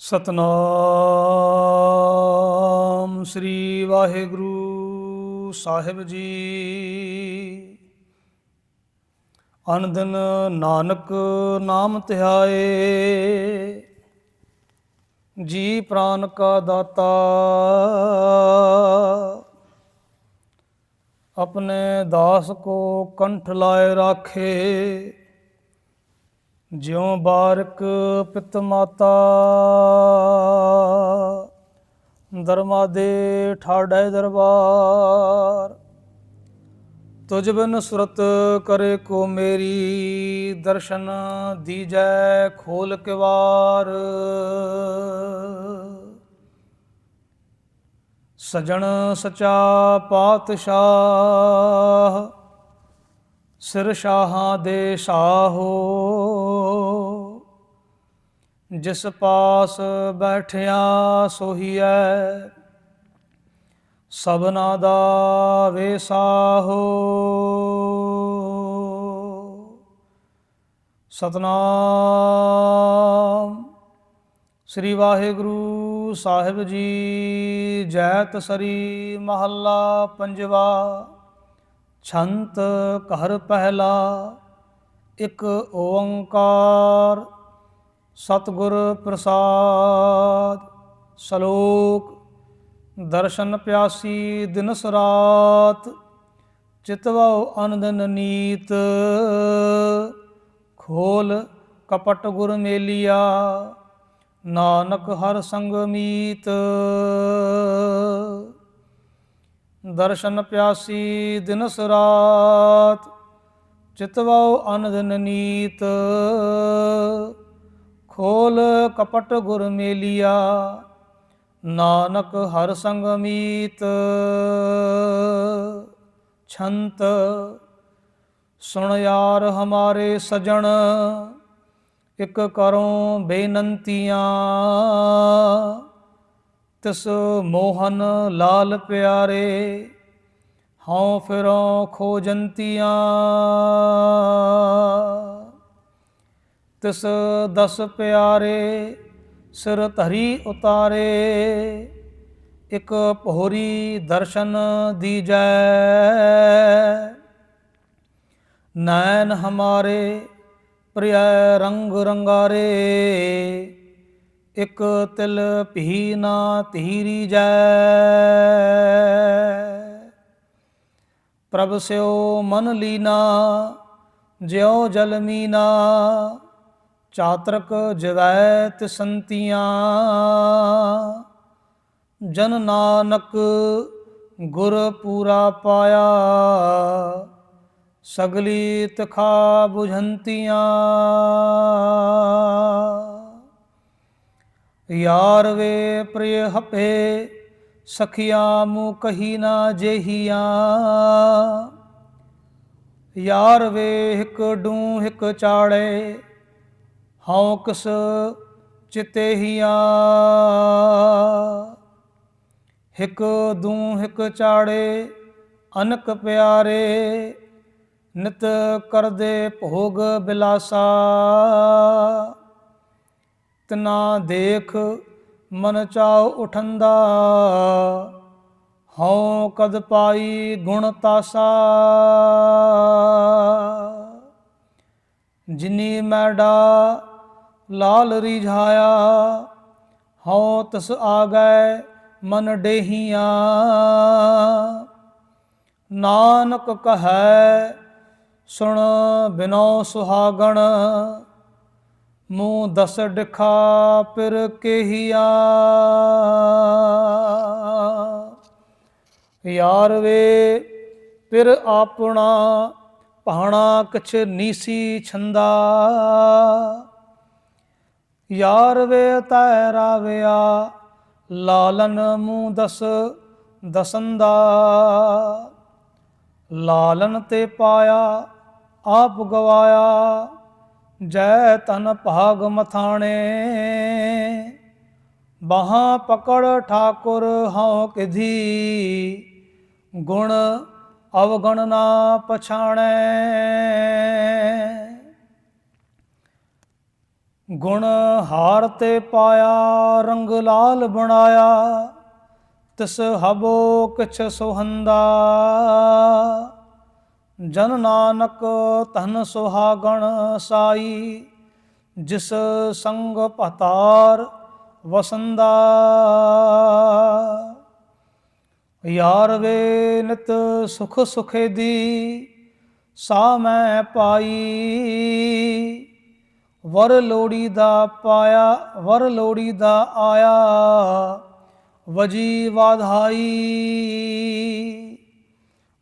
ਸਤਨਾਮ ਸ੍ਰੀ ਵਾਹਿਗੁਰੂ ਸਾਹਿਬ ਜੀ। ਅਨੰਦਨ ਨਾਨਕ ਨਾਮ ਧਿਆਏ। ਜੀ ਪ੍ਰਾਨ ਕਾ ਦਾਤਾ, ਆਪਣੇ ਦਾਸ ਕੋ ਕੰਠ ਲਾਏ ਰਾਖੇ। ਜਿਉ ਬਾਰਕ ਪਿਤ ਮਾਤਾ ਦਰਮਾ ਦੇ ਠਾੜੈ ਦਰਬਾਰ। ਤੁਜ ਬਿਨ ਸੁਰਤ ਕਰੇ ਕੋ ਮੇਰੀ ਦਰਸ਼ਨ ਦੀਜੈ ਖੋਲ ਕਿਵਾਰ। ਸਜਣ ਸਚਾ ਪਾਤਸ਼ਾਹ ਸਿਰ ਸ਼ਾਹਾਂ ਦੇ ਸਾਹੋ। ਜਿਸ ਪਾਸ ਬੈਠਿਆ ਸੋਹੀਐ, ਸਭਨਾ ਦਾ ਵੇਸਾਹੋ ਸਤਨਾਮ ਸ੍ਰੀ ਵਾਹਿਗੁਰੂ ਸਾਹਿਬ ਜੀ, ਜੈਤ ਸਰੀ ਮਹੱਲਾ ਪੰਜਵਾ। ਛੰਤ ਘਰ ਪਹਿਲਾ, ਇੱਕ ਓੰਕਾਰ ਸਤਿਗੁਰ ਪ੍ਰਸਾਦ। ਸ਼ਲੋਕ, ਦਰਸ਼ਨ ਪਿਆਸੀ ਦਿਨਸ ਰਾਤ ਚਿਤਵਉ ਅਨੰਦਨ ਨੀਤ। ਖੋਲ ਕਪਟ ਗੁਰ ਮੇਲੀਆ, ਨਾਨਕ ਹਰ ਸੰਗ ਮੀਤ। ਦਰਸ਼ਨ ਪਿਆਸੀ ਦਿਨਸ ਰਾਤ ਚਿਤਵਾਉ ਅਨੰਦਨ ਨੀਤ ਖੋਲ ਕਪਟ ਗੁਰ ਮੇਲੀਆ, ਨਾਨਕ ਹਰ ਸੰਗ ਮੀਤ। ਛੰਤ, ਸੁਣ ਯਾਰ ਹਮਾਰੇ ਸਜਣ, ਇਕ ਕਰੋ ਬੇਨੰਤੀਆਂ। ਤਿਸ ਮੋਹਨ ਲਾਲ ਪਿਆਰੇ, ਹਉ ਫਿਰੋਂ ਖੋਜੰਤੀਆਂ। ਤਿਸ ਦਸ ਪਿਆਰੇ, ਸਿਰ ਧਰੀ ਉਤਾਰੇ, ਇਕ ਪੋਰੀ ਦਰਸ਼ਨ ਦੀਜੈ। ਨੈਣ ਹਮਾਰੇ, ਪ੍ਰਿਯ ਰੰਗ ਰੰਗਾਰੇ ਇਕ ਤਿਲ ਭੀ ਨਾ ਧੀਰੀ ਜੈ। ਪ੍ਰਭ ਸਿਓ ਮਨ ਲੀਨਾ, ਜਿਉ ਜਲ ਮੀਨਾ, ਚਾਤਰਕ ਜਵੈ ਤਿਸੰਤੀਆਂ। ਜਨ ਨਾਨਕ ਗੁਰ ਪੂਰਾ ਪਾਇਆ ਸਗਲੀ ਤਖਾ 부ਝੰਤੀਆਂ ਯਾਰ ਵੇ ਪ੍ਰਿਯ ਹਪੇ, ਸਖੀਆਂ ਮੂ ਕਹੀ ਨਾ ਜੇਹੀਆਂ। ਯਾਰ ਵੇ ਇੱਕ ਡੂ ਇੱਕ ਚਾੜੇ ਹਉ ਕਸ ਚਿਤੇ ਹੀਆ। ਹਿਕ ਦੂ ਹਿਕ ਚਾੜੇ, ਅਨਕ ਪਿਆਰੇ, ਨਿਤ ਕਰਦੇ ਭੋਗ ਬਿਲਾਸਾ। ਤਨਾ ਦੇਖ, ਮਨ ਚਾਉ ਉਠੰਦਾ। ਹਉ ਕਦ ਪਾਈ ਗੁਣ ਤਾਸਾ। ਜਿਨੀ ਮੈਡਾ ਲਾਲ ਰਿਝਾਇਆ, ਹਉ ਤਸ ਆ ਗਏ ਮਨ ਡੇਹੀਆਂ। ਨਾਨਕ ਕਹੈ, ਸੁਣ ਬਿਨੋ ਸੁਹਾਗਣ। ਮੂੰਹ ਦਸ ਡਖਾ ਪਿਰ ਕੇਹੀਆ। ਯਾਰ ਵੇ ਪਿਰ ਆਪਣਾ ਭਾਣਾ ਕਛ ਨੀਸੀ ਛੰਦਾ। ਯਾਰ ਵੇ, ਤੈ ਰਾਵਿਆ, ਲਾਲਨ ਮੂੰਹ ਦਸ ਦਸੰਦਾ। ਲਾਲਨ ਤੇ ਪਾਇਆ, ਆਪ ਗਵਾਇਆ। ਜੈ ਤਨ ਭਾਗ ਮਥਾਣੇ। ਬਾਹਾਂ ਪਕੜ ਠਾਕੁਰ ਹਉ ਕਿਧੀ। ਗੁਣ ਅਵਗਣ ਨਾ ਪਛਾਣੈ। ਗੁਣ ਹਾਰ ਤੇ ਪਾਇਆ, ਰੰਗ ਲਾਲ ਬਣਾਇਆ। ਤਿਸ ਹਬੋ ਕਿਛ ਸੁਹੰਦਾ। ਜਨ ਨਾਨਕ ਧਨ ਸੁਹਾਗਣ ਸਾਈ, ਜਿਸ ਸੰਗ ਪਤਾਰ ਵਸੰਦਾ। ਯਾਰ ਵੇ ਨਿਤ ਸੁਖ ਸੁਖੇ ਦੀ ਸਾ ਮੈਂ ਪਾਈ। ਵਰ ਲੋੜੀ ਦਾ ਪਾਇਆ, ਵਰ ਲੋੜੀ ਦਾ ਆਇਆ, ਵਜੀ ਵਾਧਾਈ।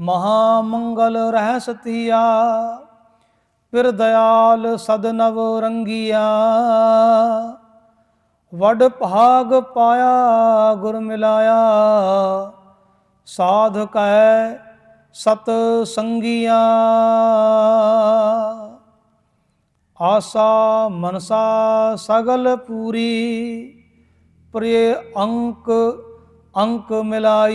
ਮਹਾ ਮੰਗਲ ਰਹਿ ਸਤੀਆ ਪਿਰ ਦਇਆਲ ਸਦ ਨਵ ਰੰਗੀਆ। ਵਡ ਭਾਗ ਪਾਇਆ, ਗੁਰ ਮਿਲਾਇਆ। ਸਾਧ ਕੈ ਸਤ ਸੰਗੀਆਂ। ਆਸਾ ਮਨਸਾ ਸਗਲ ਪੂਰੀ, ਪ੍ਰਿਯ ਅੰਕ ਅੰਕ ਮਿਲਾਈ।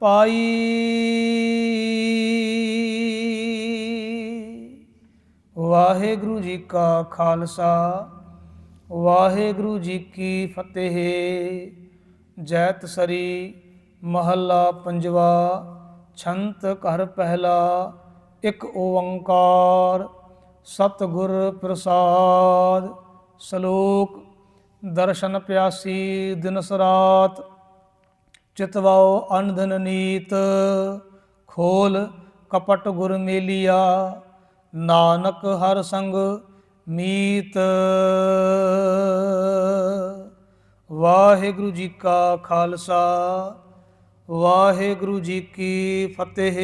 ਪਾਈ। ਵਾਹਿਗੁਰੂ ਜੀ ਕਾ ਖਾਲਸਾ, ਵਾਹਿਗੁਰੂ ਜੀ ਕੀ ਫਤਿਹ। ਜੈਤ ਸਰੀ ਮਹੱਲਾ ਪੰਜਵਾ, ਛੰਤ ਘਰ ਪਹਿਲਾ, ਇੱਕ ਓੰਕਾਰ। ਸਤਿਗੁਰ ਪ੍ਰਸਾਦ, ਸ਼ਲੋਕ, ਦਰਸ਼ਨ ਪਿਆਸੀ ਦਿਨਸ ਰਾਤ ਚਿਤਵਾਓ ਅਨੰਦਨ ਨੀਤ, ਖੋਲ ਕਪਟ ਗੁਰ ਮੇਲੀਆ, ਨਾਨਕ ਹਰ ਸੰਗ ਮੀਤ। ਵਾਹਿਗੁਰੂ ਜੀ ਕਾ ਖਾਲਸਾ, ਵਾਹਿਗੁਰੂ ਜੀ ਕੀ ਫਤਿਹ।